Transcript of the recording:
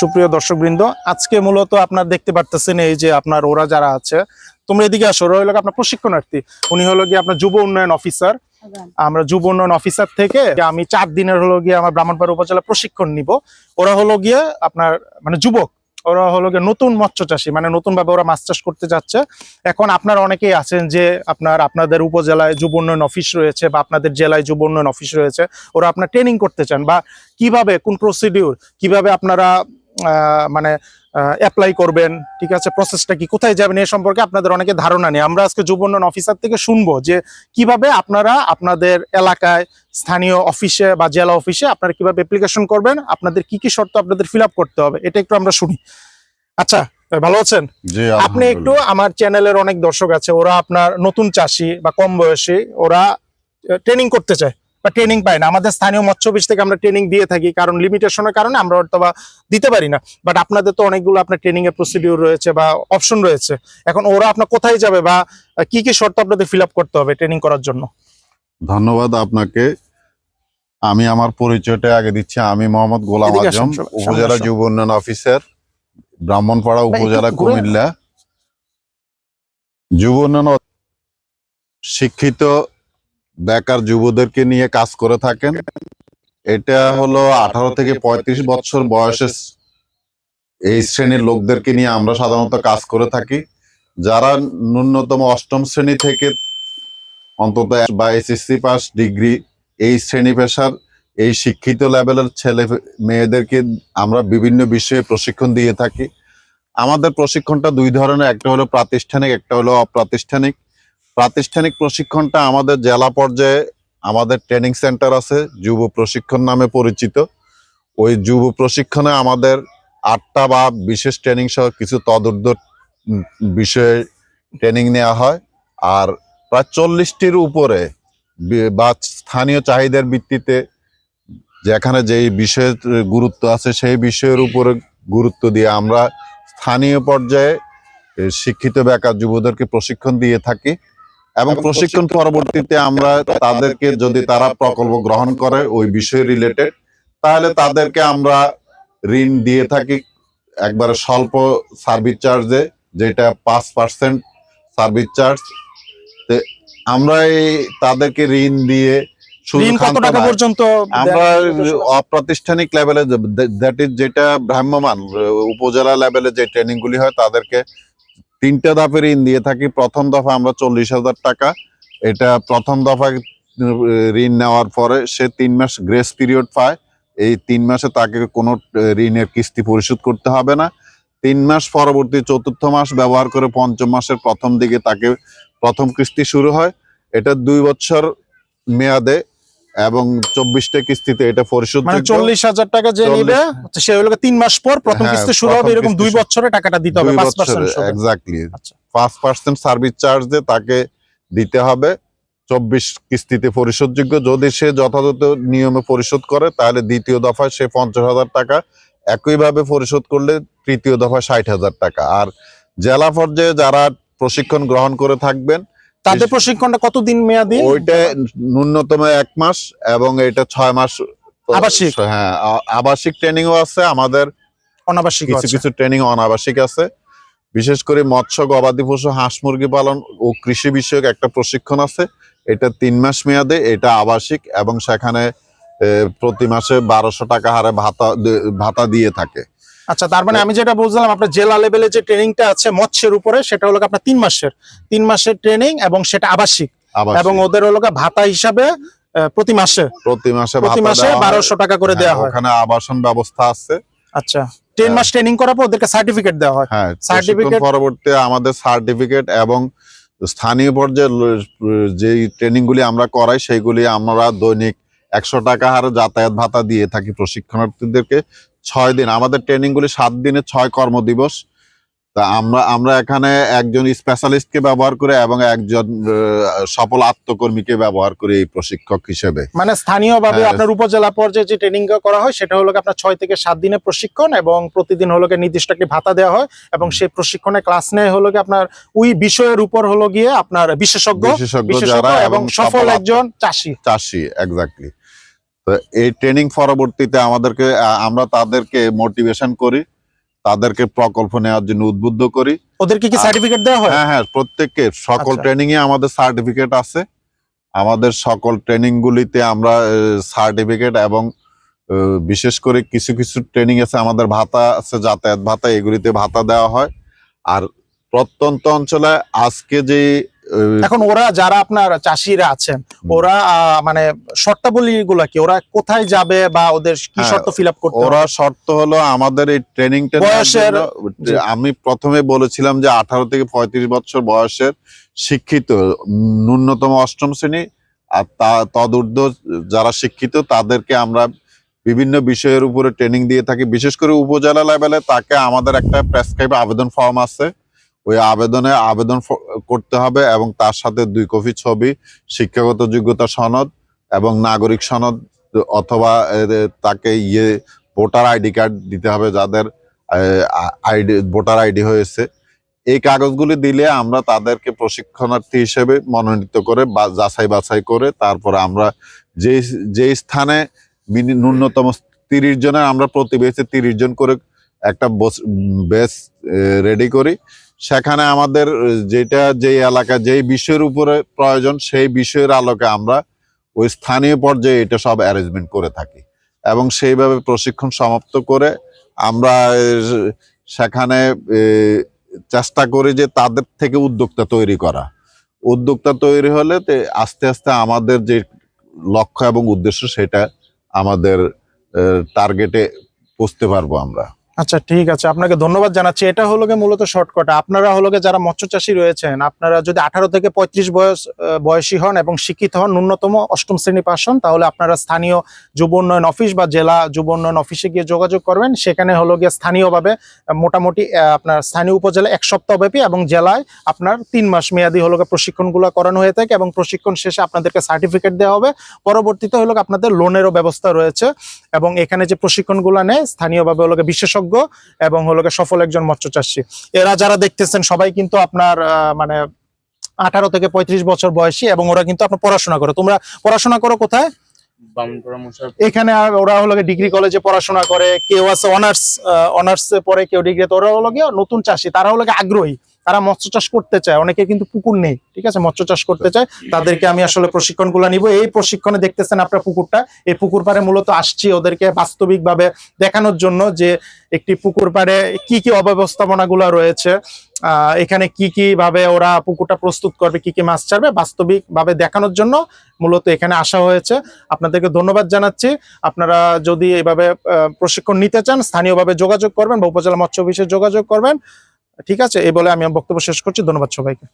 সুপ্রিয় দর্শকবৃন্দ, আজকে মূলত আপনার দেখতে পারতেছেন এই যে আপনার ওরা যারা আছে, তোমরা এদিকে আসো। ওরা হলো আপনার প্রশিক্ষণার্থী। উনি হলো গিয়ে আপনার যুব উন্নয়ন অফিসার আমরা যুব উন্নয়ন অফিসার থেকে আমি চার দিনের হলো গিয়ে আমার ব্রাহ্মণপাড়া উপজেলা প্রশিক্ষণ নিব। ওরা হলো গিয়ে আপনার মানে যুবক। ওরা হলো গিয়ে নতুন মৎস্য চাষী মানে নতুন ভাবে ওরা মাছ চাষ করতে যাচ্ছে। এখন আপনারা অনেকেই আছেন যে আপনার, আপনাদের উপজেলায় যুব উন্নয়ন অফিস রয়েছে বা আপনাদের জেলায় যুব উন্নয়ন অফিস রয়েছে, ওরা আপনার ট্রেনিং করতে চান বা কীভাবে, কোন প্রসিডিউর কীভাবে আপনারা মানে অ্যাপ্লাই করবেন, ঠিক আছে প্রসেসটা কি, কোথায় যাবেন, এ সম্পর্কে আপনাদের অনেকে ধারণা নেই। আমরা আজকে যুব উন্নয়ন অফিসার থেকে শুনব যে কীভাবে আপনারা আপনাদের এলাকায়, স্থানীয় অফিসে বা জেলা অফিসে আপনারা কীভাবে অ্যাপ্লিকেশন করবেন, আপনাদের কি কি শর্ত আপনাদের ফিল করতে হবে, এটা একটু আমরা শুনি। আচ্ছা ভালো আছেন? আপনি একটু আমার চ্যানেলের অনেক দর্শক আছে ওরা আপনার নতুন চাষি বা কম বয়সী ওরা ট্রেনিং করতে চায় বা ট্রেনিং পায় না। আমাদের স্থানীয় মৎস্য অফিস থেকে আমরা ট্রেনিং দিয়ে থাকি কারণ লিমিটেশনের কারণে আমরা হয়তো বা দিতে পারি না। বাট আপনাদের তো অনেকগুলো আপনার ট্রেনিং এর প্রসিডিউর রয়েছে বা অপশন রয়েছে। এখন ওরা আপনার কোথায় যাবে বা কি কি শর্ত আপনাদের ফিল করতে হবে ট্রেনিং করার জন্য? ধন্যবাদ আপনাকে। আমি আমার পরিচয়টা আগে দিচ্ছি। আমি মোহাম্মদ গোলাম আজম উপজেলা যুব উন্নয়ন অফিসার ব্রাহ্মণপাড়া উপজেলা কুমিল্লা। যুব শিক্ষিত বেকার যুবদেরকে নিয়ে কাজ করে থাকেন। এটা হলো আঠারো থেকে পঁয়ত্রিশ বছর বয়সের এই শ্রেণির লোকদেরকে নিয়ে আমরা সাধারণত কাজ করে থাকি। যারা ন্যূনতম অষ্টম শ্রেণি থেকে অন্তত বা এসএসসি পাস ডিগ্রি এই শ্রেণি পেশার এই শিক্ষিত লেভেলের ছেলে মেয়েদেরকে আমরা বিভিন্ন বিষয়ে প্রশিক্ষণ দিয়ে থাকি। আমাদের প্রশিক্ষণটা দুই ধরনের, একটা হলো প্রাতিষ্ঠানিক, একটা হলো অপ্রাতিষ্ঠানিক। প্রাতিষ্ঠানিক প্রশিক্ষণটা আমাদের জেলা পর্যায়ে আমাদের ট্রেনিং সেন্টার আছে, যুব প্রশিক্ষণ নামে পরিচিত। ওই যুব প্রশিক্ষণে আমাদের আটটা বা বিশেষ ট্রেনিং সহ কিছু তদুর্ধ বিষয়ে ট্রেনিং নেওয়া হয়। আর প্রায় চল্লিশটির উপরে বা স্থানীয় চাহিদার ভিত্তিতে যেখানে যেই বিষয়ের গুরুত্ব আছে সেই বিষয়ের উপরে গুরুত্ব দিয়ে আমরা স্থানীয় পর্যায়ে শিক্ষিত বেকার যুবদেরকে প্রশিক্ষণ দিয়ে থাকি এবং প্রশিক্ষণ পরবর্তীতে আমরা তাদেরকে যদি তারা প্রকল্প গ্রহণ করে ওই বিষয় রিলেটেড তাহলে তাদেরকে আমরা ঋণ দিয়ে থাকি। একবারে স্বল্প সার্ভিস চার্জে যেটা পাঁচ পার্সেন্ট সার্ভিস চার্জ আমরা এই তাদেরকে ঋণ দিয়ে ঋণ কত টাকা পর্যন্ত আমরা অপ্রাতিষ্ঠানিক লেভেলে দ্যাট ইজ যেটা ভ্রাম্যমান উপজেলা লেভেলে যে ট্রেনিং গুলি হয় তাদেরকে তিনটা ধাপে ঋণ দিয়ে থাকি। প্রথম দফা আমরা চল্লিশ হাজার টাকা। এটা প্রথম দফায় ঋণ নেওয়ার পরে সে তিন মাস গ্রেস পিরিয়ড পায়। এই তিন মাসে তাকে কোনো ঋণের কিস্তি পরিশোধ করতে হবে না। তিন মাস পরবর্তী চতুর্থ মাস ব্যবহার করে পঞ্চম মাসের প্রথম দিকে তাকে প্রথম কিস্তি শুরু হয়। এটা দুই বছর মেয়াদে এবং চব্বিশটা কিস্তিতে এটা পরিশোধ মানে চল্লিশ হাজার টাকা যে নিবে সে হলো তিন মাস পর প্রথম হ্যাঁ, কিস্তি শুরু হবে এরকম দুই বছরে টাকাটা দিতে হবে এক্স্যাক্টলি আচ্ছা। পাঁচ পার্সেন্ট সার্ভিস চার্জ দিয়ে তাকে দিতে হবে। চব্বিশ কিস্তিতে পরিশোধযোগ্য। যদি সে যথাযথ নিয়মে পরিশোধ করে তাহলে দ্বিতীয় দফায় সে পঞ্চাশ হাজার টাকা একইভাবে পরিশোধ করলে তৃতীয় দফায় ষাট হাজার টাকা। আর জেলা পর্যায়ে যারা প্রশিক্ষণ গ্রহণ করে থাকবেন তাদের প্রশিক্ষণটা কতদিন মেয়াদি? ওইটা ন্যূনতম এক মাস এবং এটা ছয় মাস আবাসিক? হ্যাঁ আবাসিক ট্রেনিংও আছে আমাদের অনাবাসিক কিছু কিছু ট্রেনিং অনাবাসিক আছে। বিশেষ করে মৎস্য গবাদি পশু হাঁস মুরগি পালন ও কৃষি বিষয়ক একটা প্রশিক্ষণ আছে। এটা তিন মাস মেয়াদে এটা আবাসিক এবং সেখানে প্রতি মাসে বারোশো টাকা হারে ভাতা ভাতা দিয়ে থাকে। আচ্ছা তার মানে আমি যেটা বুঝলাম আপনার জেলা লেভেলে যে ট্রেনিংটা আছে মৎস্যের উপরে সেটা হলো আপনার তিন মাসের। তিন মাসের ট্রেনিং এবং সেটা আবাসিক। এবং ওদের হলো ভাতা হিসাবে প্রতি মাসে। প্রতি মাসে প্রতি মাসে বারোশো টাকা করে দেওয়া হ্যাঁ, হয় ওখানে আবাসন ব্যবস্থা আছে। আচ্ছা তিন মাস ট্রেনিং করার পর ওদেরকে সার্টিফিকেট দেওয়া হয়। হ্যাঁ সার্টিফিকেট পরবর্তী আমাদের সার্টিফিকেট এবং স্থানীয় পর্যায়ে যে ট্রেনিং গুলি আমরা করাই সেইগুলি আমরা দৈনিক একশো টাকা হারে যাতায়াত ভাতা দিয়ে থাকি প্রশিক্ষণার্থীদেরকে। ছয় দিন। আমাদের ট্রেনিং গুলি সাত দিনে ছয় কর্মদিবস। তা আমরা আমরা এখানে একজন স্পেশালিস্টকে ব্যবহার করে এবং একজন সফল আত্মকর্মীকে ব্যবহার করি এই প্রশিক্ষক হিসেবে। মানে স্থানীয়ভাবে হ্যাঁ। আপনার উপজেলা পর্যায়ে যে ট্রেনিং করা হয় সেটা হলো আপনার ছয় থেকে সাত দিনের প্রশিক্ষণ এবং প্রতিদিন হলো নির্দিষ্ট একটি ভাতা দেওয়া হয় এবং সেই প্রশিক্ষণে ক্লাস নেয় হলো আপনার ওই বিষয়ের উপর হলো গিয়ে আপনার বিশেষজ্ঞ বিশেষজ্ঞ বিশেষজ্ঞ এবং সফল একজন চাষি। চাষি এক্স্যাক্টলি তো এই ট্রেনিং পরবর্তীতে আমাদেরকে আমরা তাদেরকে মোটিভেশন করি তাদেরকে প্রকল্প নেওয়ার জন্য উদ্বুদ্ধ করি। ওদেরকে কি সার্টিফিকেট দেওয়া হয়? হ্যাঁ হ্যাঁ প্রত্যেককে সকল আচ্ছা। ট্রেনিং এ আমাদের সার্টিফিকেট আছে। আমাদের সকল ট্রেনিং গুলিতে আমরা সার্টিফিকেট এবং বিশেষ করে কিছু কিছু ট্রেনিং আছে আমাদের ভাতা আছে যাতায়াত ভাতা এগুলিতে ভাতা দেওয়া হয়। আর প্রত্যন্ত অঞ্চলে আজকে যে এখন ওরা যারা আপনার চাষিরা আছেন ওরা মানে শর্তাবলী গুলা কি? ওরা কোথায় যাবে বা ওদের কি হ্যাঁ, শর্ত ফিল আপ করতে ওরা শর্ত হলো আমাদের এই ট্রেনিংটা বয়সের- আমি প্রথমে বলেছিলাম যে আঠারো থেকে পঁয়ত্রিশ বছর বয়সের শিক্ষিত ন্যূনতম অষ্টম শ্রেণি আর তা তদূর্ধ্ব যারা শিক্ষিত তাদেরকে আমরা বিভিন্ন বিষয়ের উপরে ট্রেনিং দিয়ে থাকি। বিশেষ করে উপজেলা লেভেলে তাকে আমাদের একটা প্রেসক্রাইব আবেদন ফর্ম আছে। ওই আবেদনে আবেদন করতে হবে এবং তার সাথে দুই কপি ছবি, শিক্ষাগত যোগ্যতা সনদ এবং নাগরিক সনদ অথবা তাকে ইয়ে ভোটার আইডি কার্ড দিতে হবে যাদের আইডি, ভোটার আইডি হয়েছে। এই কাগজগুলি দিলে আমরা তাদেরকে প্রশিক্ষণার্থী হিসেবে মনোনীত করে বা যাচাই বাছাই করে তারপরে আমরা যে যে স্থানে ন্যূনতম তিরিশ জনের আমরা প্রতিবেশী তিরিশ জন করে একটা বেস রেডি করি। সেখানে আমাদের, যেটা যেই এলাকা, যেই বিষয়ের উপরে প্রয়োজন, সেই বিষয়ের আলোকে আমরা ওই স্থানীয় পর্যায়ে এটা সব অ্যারেঞ্জমেন্ট করে থাকি। এবং সেইভাবে প্রশিক্ষণ সমাপ্ত করে আমরা সেখানে চেষ্টা করি যে তাদের থেকে উদ্যোক্তা তৈরি করা। উদ্যোক্তা তৈরি হলে আস্তে আস্তে আমাদের যে লক্ষ্য এবং উদ্দেশ্য সেটা আমাদের টার্গেটে পৌঁছতে পারব আমরা। আচ্ছা ঠিক আছে। আপনাকে ধন্যবাদ জানাচ্ছি। এটা হলো মূলত শর্টকাট আপনারা হলো যারা মৎস্য চাষী রয়েছেন, আপনারা যদি আঠারো থেকে পঁয়ত্রিশ বয়স বয়সী হন এবং শিক্ষিত হন, ন্যূনতম অষ্টম শ্রেণি পাস হন, তাহলে আপনারা স্থানীয় যুব উন্নয়ন অফিস বা জেলা যুব উন্নয়ন অফিসে গিয়ে যোগাযোগ করবেন। সেখানে হলো গিয়ে স্থানীয়ভাবে মোটামুটি আপনার স্থানীয় উপজেলা এক সপ্তাহ ব্যাপী এবং জেলায় আপনার তিন মাস মেয়াদি হলো গিয়ে প্রশিক্ষণগুলো করানো হয়ে থাকে এবং প্রশিক্ষণ শেষে আপনাদেরকে সার্টিফিকেট দেওয়া হবে। পরবর্তীতে হলো আপনাদের লোনেরও ব্যবস্থা রয়েছে এবং এখানে যে প্রশিক্ষণগুলো নেয়, স্থানীয়ভাবে হলো গিয়ে বিশেষজ্ঞ এবং হলো সফল একজন মৎস্য চাষী। এরা যারা দেখতেছেন সবাই কিন্তু আপনার মানে আঠারো থেকে পঁয়ত্রিশ বছর বয়সী এবং ওরা কিন্তু আপনার পড়াশোনা করো। তোমরা পড়াশোনা করো কোথায়? এখানে ওরা হলো ডিগ্রি কলেজে পড়াশোনা করে কেউ আছে অনার্স অনার্স পরে কেউ ডিগ্রি তো। ওরা হলো নতুন চাষি তারা হলো আগ্রহী। তারা মৎস্য চাষ করতে চায় অনেকে কিন্তু পুকুর নেই ঠিক আছে? মৎস্য চাষ করতে চায় তাদেরকে আমি আসলে প্রশিক্ষণগুলো নিব। এই প্রশিক্ষণে দেখতেছেন আপনার পুকুরটা এই পুকুর পাড়ে মূলত আসছি ওদেরকে বাস্তবিকভাবে দেখানোর জন্য যে একটি পুকুর পাড়ে কি কি অব্যবস্থাপনাগুলো রয়েছে এখানে কি কি ভাবে ওরা পুকুরটা প্রস্তুত করবে কি কি মাছ ছাড়বে বাস্তবিক ভাবে দেখানোর জন্য মূলত এখানে আসা হয়েছে। আপনাদেরকে ধন্যবাদ জানাচ্ছি। আপনারা যদি এইভাবে আহ, প্রশিক্ষণ নিতে চান স্থানীয়ভাবে যোগাযোগ করবেন বা উপজেলা মৎস্য অফিসে যোগাযোগ করবেন। ঠিক আছে এই বলে আমি বক্তব্য শেষ করছি ধন্যবাদ সবাইকে।